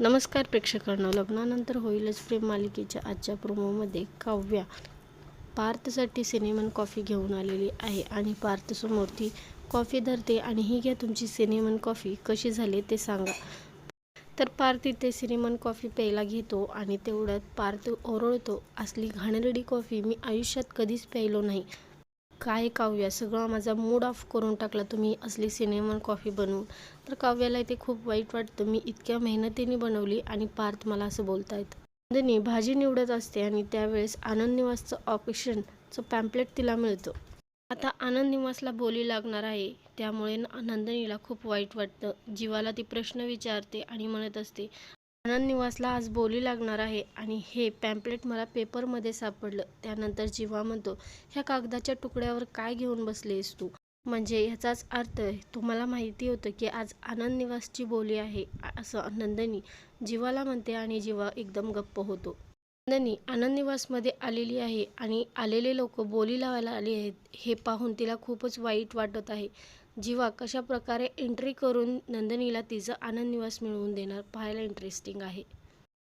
नमस्कार प्रेक्षकांना लग्नानंतर होईलच प्रेम मालिकेच्या आजच्या प्रोमोमध्ये काव्या. पार्थसाठी सिनेमन कॉफी घेऊन आलेली आहे आणि पार्थसमोर ती कॉफी धरते आणि ही घ्या तुमची सिनेमन कॉफी कशी झाली ते सांगा. तर पार्थ इथे सिनेमन कॉफी प्यायला घेतो आणि तेवढ्यात पार्थ ओरडतो असली घाणेरडी कॉफी मी आयुष्यात कधीच प्यायलो नाही. काय काव्या सगळा माझा मूड ऑफ करून टाकला. तुम्ही असली सिनेमन कॉफी बनवून. तर काव्याला इथे खूप वाईट वाटतं. मी इतक्या मेहनतीने बनवली आणि पार्थ मला असं बोलतायत. नंदिनी भाजी निवडत असते आणि त्यावेळेस आनंद निवासचं ऑकेशनचं पॅम्पलेट तिला मिळतं. आता आनंद निवासला बोली लागणार आहे. त्यामुळे न- नंदिनीला खूप वाईट वाटतं. जीवाला ती प्रश्न विचारते आणि म्हणत असते आनंद निवासला आज बोली लागणार आहे आणि हे पॅम्पलेट मला पेपरमध्ये सापडलं. त्यानंतर जीवा म्हणतो ह्या कागदाच्या तुकड्यावर काय घेऊन बसलेस तू? म्हणजे ह्याचाच अर्थ तुम्हाला माहिती होतं की आज आनंद निवासची बोली आहे असं नंदनी जीवाला म्हणते आणि जीवा एकदम गप्प होतो. नंदनी आनंदनिवासमध्ये आलेली आहे आणि आलेले लोक बोली लावायला आले आहेत हे पाहून तिला खूपच वाईट वाटत आहे. जीवा कशा प्रकारे एंट्री करून नंदिनीला तिचं आनंद निवास मिळवून देणार? पाहायला इंटरेस्टिंग आहे.